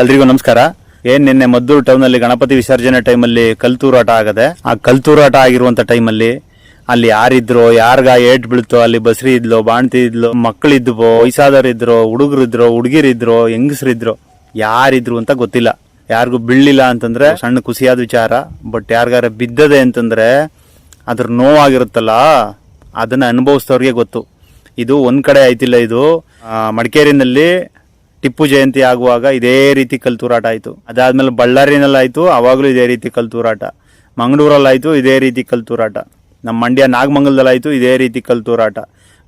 ಎಲ್ರಿಗೂ ನಮಸ್ಕಾರ. ಏನ್ ನಿನ್ನೆ ಮದ್ದೂರು ಟೌನ್ ಅಲ್ಲಿ ಗಣಪತಿ ವಿಸರ್ಜನೆ ಟೈಮಲ್ಲಿ ಕಲ್ತೂರಾಟ ಆಗದೆ, ಆ ಕಲ್ತೂರಾಟ ಆಗಿರುವಂತ ಟೈಮಲ್ಲಿ ಅಲ್ಲಿ ಯಾರಿದ್ರು, ಯಾರ್ಗ ಏಟ್ ಬೀಳ್ತೋ, ಅಲ್ಲಿ ಬಸ್ರಿ ಇದ್ಲು, ಬಾಣ್ತಿ ಇದ್ಲು ಮಕ್ಕಳಿದ್ವು ವಯಸ್ಸಾದವರಿದ್ರು, ಹುಡುಗರಿದ್ರು, ಹುಡುಗಿರಿದ್ರು, ಹೆಂಗಸರಿದ್ರು, ಯಾರಿದ್ರು ಅಂತ ಗೊತ್ತಿಲ್ಲ. ಯಾರಿಗೂ ಬೀಳ್ಲಿಲ್ಲ ಅಂತಂದ್ರೆ ಸಣ್ಣ ಖುಷಿಯಾದ ವಿಚಾರ ಬಟ್ ಯಾರಿಗಾರ ಬಿದ್ದದೆ ಅಂತಂದ್ರೆ ಅದ್ರ ನೋವಾಗಿರುತ್ತಲ್ಲ, ಅದನ್ನ ಅನುಭವಿಸಿದವ್ರಿಗೆ ಗೊತ್ತು. ಇದು ಒಂದ್ ಕಡೆ ಆಯ್ತಿಲ್ಲ ಇದು. ಮಡಿಕೇರಿನಲ್ಲಿ ಟಿಪ್ಪು ಜಯಂತಿ ಆಗುವಾಗ ಇದೇ ರೀತಿ ಕಲ್ತೂರಾಟ ಆಯಿತು. ಅದಾದಮೇಲೆ ಬಳ್ಳಾರಿನಲ್ಲಿ ಆಯ್ತು ಆವಾಗಲೂ ಇದೇ ರೀತಿ ಕಲ್ತೂರಾಟ ಮಂಗಳೂರಲ್ಲಾಯಿತು ಇದೇ ರೀತಿ ಕಲ್ತೂರಾಟ ನಮ್ಮ ಮಂಡ್ಯ ನಾಗಮಂಗಲದಲ್ಲಾಯಿತು ಇದೇ ರೀತಿ ಕಲ್ತೂರಾಟ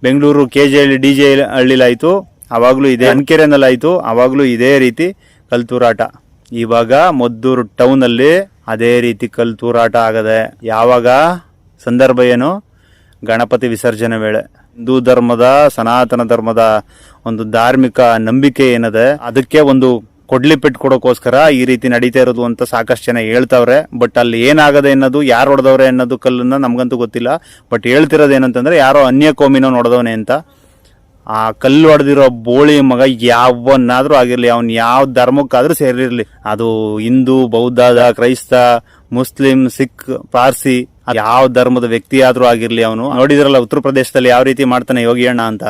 Bengaluru K J Halli D J ಹಳ್ಳಿಲಾಯಿತು ಆವಾಗಲೂ ಇದೇ ಅನ್ಕೆರೆನಲ್ಲಾಯಿತು ಆವಾಗಲೂ ಇದೇ ರೀತಿ ಕಲ್ತೂರಾಟ ಇವಾಗ ಮದ್ದೂರು ಟೌನಲ್ಲಿ ಅದೇ ರೀತಿ ಕಲ್ತೂರಾಟ ಆಗದೆ ಯಾವಾಗ? ಸಂದರ್ಭ ಏನು? ಗಣಪತಿ ವಿಸರ್ಜನೆ ವೇಳೆ. ಹಿಂದೂ ಧರ್ಮದ, ಸನಾತನ ಧರ್ಮದ ಒಂದು ಧಾರ್ಮಿಕ ನಂಬಿಕೆ ಏನಿದೆ, ಅದಕ್ಕೆ ಒಂದು ಕೊಡ್ಲಿ ಪೆಟ್ಟು ಕೊಡೋಕೋಸ್ಕರ ಈ ರೀತಿ ನಡೀತಾ ಇರೋದು ಅಂತ ಸಾಕಷ್ಟು ಜನ ಹೇಳ್ತಾವ್ರೆ. ಬಟ್ ಅಲ್ಲಿ ಏನಾಗದೆ ಅನ್ನೋದು, ಯಾರು ಹೊಡೆದವ್ರೆ ಅನ್ನೋದು ಕಲ್ಲನ್ನ ನಮಗಂತೂ ಗೊತ್ತಿಲ್ಲ. ಬಟ್ ಹೇಳ್ತಿರೋದು ಏನಂತಂದ್ರೆ, ಯಾರೋ ಅನ್ಯ ಕೋಮಿನೋ ನೋಡಿದವನೇ ಅಂತ. ಆ ಕಲ್ಲು ಹೊಡೆದಿರೋ ಬೋಳಿ ಮಗ ಯಾವನ್ನಾದ್ರೂ ಆಗಿರ್ಲಿ, ಅವ್ನು ಯಾವ ಧರ್ಮಕ್ಕಾದ್ರೂ ಸೇರಿರ್ಲಿ. ಅದು ಹಿಂದೂ, ಬೌದ್ಧ, ಕ್ರೈಸ್ತ, ಮುಸ್ಲಿಂ, ಸಿಖ್, ಪಾರ್ಸಿ ಯಾವ ಧರ್ಮದ ವ್ಯಕ್ತಿ ಆದ್ರೂ ಆಗಿರ್ಲಿ ಅವನು. ನೋಡಿದ್ರಲ್ಲ, ಉತ್ತರ ಪ್ರದೇಶದಲ್ಲಿ ಯಾವ ರೀತಿ ಮಾಡ್ತಾನೆ ಯೋಗಿ ಅಣ್ಣ ಅಂತ.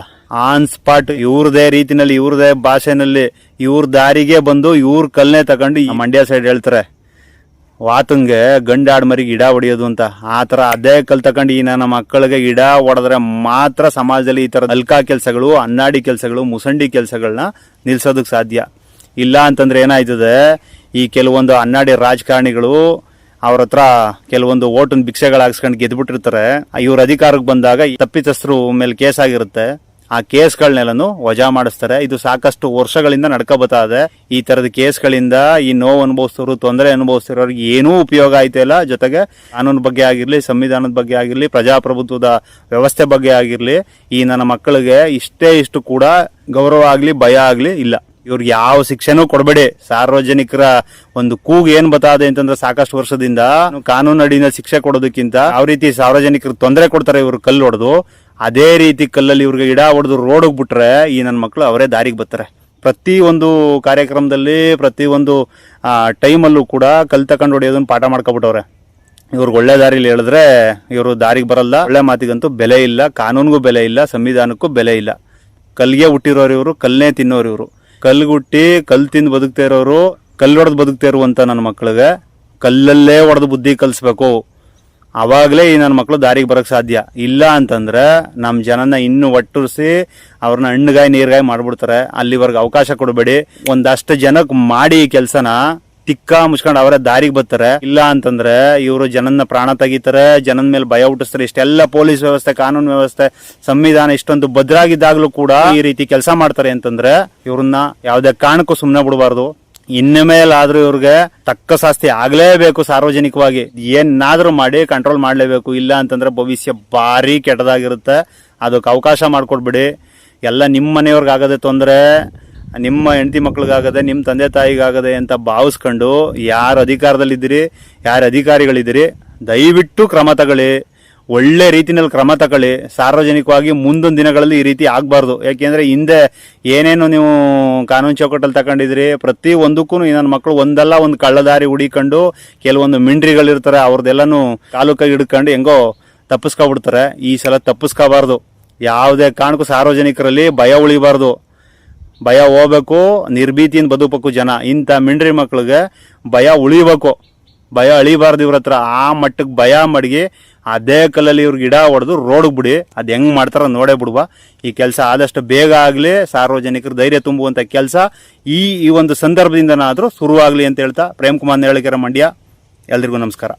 ಆನ್ ಸ್ಪಾಟ್ ಇವ್ರದೇ ರೀತಿನಲ್ಲಿ, ಇವ್ರದೇ ಭಾಷೆನಲ್ಲಿ, ಇವ್ರ ದಾರಿಗೆ ಬಂದು, ಇವ್ರ ಕಲ್ನೇ ತಗೊಂಡು ಮಂಡ್ಯ ಸೈಡ್ ಹೇಳ್ತಾರೆ, ವಾತಂಗೆ ಗಂಡಾಡ್ ಮರಿಗೆ ಗಿಡ ಹೊಡೆಯೋದು ಅಂತ. ಆ ತರ ಅದೇ ಕಲ್ ತಕೊಂಡು ಈ ನನ್ನ ಮಕ್ಕಳಿಗೆ ಗಿಡ ಹೊಡೆದ್ರೆ ಮಾತ್ರ ಸಮಾಜದಲ್ಲಿ ಈ ತರ ಅಲ್ಕಾ ಕೆಲಸಗಳು, ಅನ್ನಾಡಿ ಕೆಲಸಗಳು, ಮುಸಂಡಿ ಕೆಲಸಗಳನ್ನ ನಿಲ್ಸೋದಕ್ಕೆ ಸಾಧ್ಯ. ಇಲ್ಲ ಅಂತಂದ್ರೆ ಏನಾಯ್ತದೆ, ಈ ಕೆಲವೊಂದು ಅನ್ನಾಡಿ ರಾಜಕಾರಣಿಗಳು ಅವ್ರ ಹತ್ರ ಕೆಲವೊಂದು ಓಟನ್ ಭಿಕ್ಷೆಗಳಾಗಿಸ್ಕೊಂಡು ಗೆದ್ಬಿಟ್ಟಿರ್ತಾರೆ. ಇವ್ರ ಅಧಿಕಾರಕ್ಕೆ ಬಂದಾಗ ತಪ್ಪಿತಸ್ಥರು ಮೇಲೆ ಕೇಸ್ ಆಗಿರುತ್ತೆ. ಆ ಕೇಸ್ಗಳನ್ನೆಲ್ಲನು ವಜಾ ಮಾಡಿಸ್ತಾರೆ. ಇದು ಸಾಕಷ್ಟು ವರ್ಷಗಳಿಂದ ನಡ್ಕೋಬತ್ತಾ ಇದೆ. ಈ ತರದ ಕೇಸ್ಗಳಿಂದ ಈ ನೋವು ಅನುಭವಿಸ್ತಾರ ತೊಂದರೆ ಅನುಭವಿಸ್ತಿರೋರಿಗೆ ಏನೂ ಉಪಯೋಗ ಆಯ್ತಿಲ್ಲ ಜೊತೆಗೆ ಕಾನೂನು ಬಗ್ಗೆ ಆಗಿರಲಿ, ಸಂವಿಧಾನದ ಬಗ್ಗೆ ಆಗಿರಲಿ, ಪ್ರಜಾಪ್ರಭುತ್ವದ ವ್ಯವಸ್ಥೆ ಬಗ್ಗೆ ಆಗಿರಲಿ, ಈ ನನ್ನ ಮಕ್ಕಳಿಗೆ ಇಷ್ಟೇ ಇಷ್ಟು ಕೂಡ ಗೌರವ ಆಗಲಿ, ಭಯ ಆಗಲಿ ಇಲ್ಲ. ಇವ್ರಿಗೆ ಯಾವ ಶಿಕ್ಷೆನೂ ಕೊಡಬೇಡಿ. ಸಾರ್ವಜನಿಕರ ಒಂದು ಕೂಗ್ ಏನ್ ಬತ್ತದೆ ಅಂತಂದ್ರೆ ಸಾಕಷ್ಟು ವರ್ಷದಿಂದ ಕಾನೂನು ಅಡಿಯಿಂದ ಶಿಕ್ಷೆ ಕೊಡೋದಕ್ಕಿಂತ ಯಾವ ರೀತಿ ಸಾರ್ವಜನಿಕರು ತೊಂದರೆ ಕೊಡ್ತಾರೆ ಇವರು ಕಲ್ಲು ಹೊಡೆದು, ಅದೇ ರೀತಿ ಕಲ್ಲಲ್ಲಿ ಇವ್ರಿಗೆ ಗಿಡ ಹೊಡೆದು ರೋಡಿಗೆ ಬಿಟ್ರೆ ಈ ನನ್ನ ಮಕ್ಕಳು ಅವರೇ ದಾರಿಗೆ ಬರ್ತಾರೆ. ಪ್ರತಿ ಒಂದು ಕಾರ್ಯಕ್ರಮದಲ್ಲಿ, ಪ್ರತಿ ಒಂದು ಟೈಮಲ್ಲೂ ಕೂಡ ಕಲ್ ತಕೊಂಡು ಹೊಡೆಯೋದನ್ನ ಪಾಠ ಮಾಡ್ಕೊಬಿಟ್ಟವ್ರೆ. ಇವ್ರಿಗೆ ಒಳ್ಳೆ ದಾರಿಲಿ ಹೇಳಿದ್ರೆ ಇವರು ದಾರಿಗೆ ಬರಲ್ಲ. ಒಳ್ಳೆ ಮಾತಿಗಂತೂ ಬೆಲೆ ಇಲ್ಲ, ಕಾನೂನಿಗೂ ಬೆಲೆ ಇಲ್ಲ, ಸಂವಿಧಾನಕ್ಕೂ ಬೆಲೆ ಇಲ್ಲ. ಕಲ್ಗೆ ಹುಟ್ಟಿರೋರು ಇವರು ಕಲ್ಲೇ ತಿನ್ನೋರು ಇವರು. ಕಲ್ಗೆ ಕಲ್ಲು ಕಲ್ ತಿಂದು ಬದುಕ್ತಾ ಇರೋರು ಕಲ್ಲು ಹೊಡೆದು ಬದುಕ್ತಾ ಇರುವಂತ ನನ್ನ ಮಕ್ಕಳಿಗೆ ಕಲ್ಲಲ್ಲೇ ಹೊಡೆದು ಬುದ್ಧಿ ಕಲಿಸ್ಬೇಕು. ಆವಾಗಲೇ ಈ ನನ್ನ ಮಕ್ಕಳು ದಾರಿಗೆ ಬರಕ್ ಸಾಧ್ಯ. ಇಲ್ಲ ಅಂತಂದ್ರೆ ನಮ್ಮ ಜನನ ಇನ್ನು ಒಟ್ಟುರಿಸಿ ಅವ್ರನ್ನ ಹಣ್ಣುಗಾಯಿ, ನೀರ್ಗಾಯಿ ಮಾಡ್ಬಿಡ್ತಾರೆ. ಅಲ್ಲಿವರೆಗೆ ಅವಕಾಶ ಕೊಡಬೇಡಿ. ಒಂದಷ್ಟು ಜನಕ್ಕೆ ಮಾಡಿ ಈ ಕೆಲಸನ ತಿಕ್ಕ ಮುಚ್ಕೊಂಡು ಅವರೇ ದಾರಿಗೆ ಬರ್ತಾರೆ. ಇಲ್ಲ ಅಂತಂದ್ರೆ ಇವರು ಜನನ ಪ್ರಾಣ ತೆಗಿತಾರೆ, ಜನನ ಮೇಲೆ ಭಯ ಹುಟ್ಟಿಸ್ತಾರೆ. ಇಷ್ಟೆಲ್ಲ ಪೊಲೀಸ್ ವ್ಯವಸ್ಥೆ, ಕಾನೂನು ವ್ಯವಸ್ಥೆ, ಸಂವಿಧಾನ ಇಷ್ಟೊಂದು ಭದ್ರಾಗಿದ್ದಾಗಲೂ ಕೂಡ ಈ ರೀತಿ ಕೆಲಸ ಮಾಡ್ತಾರೆ ಅಂತಂದ್ರೆ ಇವ್ರನ್ನ ಯಾವುದೇ ಕಾರಣಕ್ಕೂ ಸುಮ್ಮನೆ ಬಿಡಬಾರ್ದು. ಇನ್ನು ಮೇಲಾದ್ರೂ ಇವ್ರಿಗೆ ತಕ್ಕ ಶಾಸ್ತಿ ಆಗ್ಲೇಬೇಕು ಸಾರ್ವಜನಿಕವಾಗಿ. ಏನಾದ್ರೂ ಮಾಡಿ ಕಂಟ್ರೋಲ್ ಮಾಡ್ಲೇಬೇಕು. ಇಲ್ಲ ಅಂತಂದ್ರೆ ಭವಿಷ್ಯ ಭಾರಿ ಕೆಟ್ಟದಾಗಿರುತ್ತೆ. ಅದಕ್ಕೆ ಅವಕಾಶ ಮಾಡಿಕೊಡ್ಬಿಡಿ. ಎಲ್ಲ ನಿಮ್ಮ ಮನೆಯವ್ರಿಗಾಗದೆ ತೊಂದರೆ ನಿಮ್ಮ ಹೆಂಡತಿ ಮಕ್ಳಿಗಾಗದೆ, ನಿಮ್ಮ ತಂದೆ ತಾಯಿಗಾಗದೆ ಅಂತ ಭಾವಿಸ್ಕೊಂಡು ಯಾರು ಅಧಿಕಾರದಲ್ಲಿದ್ದೀರಿ, ಯಾರು ಅಧಿಕಾರಿಗಳಿದ್ದೀರಿ, ದಯವಿಟ್ಟು ಕ್ರಮ ತಗೊಳ್ಳಿ. ಒಳ್ಳೆ ರೀತಿನಲ್ಲಿ ಕ್ರಮ ತಗೊಳ್ಳಿ. ಸಾರ್ವಜನಿಕವಾಗಿ ಮುಂದಿನ ದಿನಗಳಲ್ಲಿ ಈ ರೀತಿ ಆಗಬಾರ್ದು. ಯಾಕೆಂದ್ರೆ ಹಿಂದೆ ಏನೇನು ನೀವು ಕಾನೂನು ಚೌಕಟ್ಟಲ್ಲಿ ತಗೊಂಡಿದ್ರಿ ಪ್ರತಿ ಒಂದಕ್ಕೂ ನನ್ನ ಮಕ್ಕಳು ಒಂದಲ್ಲ, ಒಂದು ಕಳ್ಳದಾರಿ ಹುಡಿಕೊಂಡು ಕೆಲವೊಂದು ಮಿಂಡ್ರಿಗಳಿರ್ತಾರೆ, ಅವ್ರದ್ದೆಲ್ಲನೂ ಕೈ ಹಿಡ್ಕೊಂಡು ಹೆಂಗೋ ತಪ್ಪಿಸ್ಕೊಬಿಡ್ತಾರೆ. ಈ ಸಲ ತಪ್ಪಿಸ್ಕೋಬಾರ್ದು. ಯಾವುದೇ ಕಾರಣಕ್ಕೂ ಸಾರ್ವಜನಿಕರಲ್ಲಿ ಭಯ ಉಳಿಬಾರ್ದು. ಭಯ ಹೋಗ್ಬೇಕು, ನಿರ್ಭೀತಿಯಿಂದ ಬದುಕಬೇಕು ಜನ. ಇಂಥ ಮಿಂಡ್ರಿ ಮಕ್ಳಿಗೆ ಭಯ ಉಳಿಬೇಕು. ಭಯ ಅಳಿಬಾರ್ದು ಇವ್ರ ಹತ್ರ. ಆ ಮಟ್ಟಕ್ಕೆ ಭಯ ಮಡಗಿ ಅದೇ ಕಲ್ಲಲ್ಲಿ ಇವ್ರಿಗೆ ಗಿಡ ಹೊಡೆದು ರೋಡ್ಗೆ ಬಿಡಿ. ಅದು ಹೆಂಗ್ ಮಾಡ್ತಾರ ನೋಡೇ ಬಿಡುವ ಈ ಕೆಲಸ ಆದಷ್ಟು ಬೇಗ ಆಗಲಿ, ಸಾರ್ವಜನಿಕರು ಧೈರ್ಯ ತುಂಬುವಂಥ ಕೆಲಸ ಈ ಈ ಒಂದು ಸಂದರ್ಭದಿಂದನಾದರೂ ಶುರುವಾಗಲಿ ಅಂತ ಹೇಳ್ತಾ ಪ್ರೇಮ್ ಕುಮಾರ್ ನೇಳಿಕೆರ ಮಂಡ್ಯ. ಎಲ್ರಿಗೂ ನಮಸ್ಕಾರ.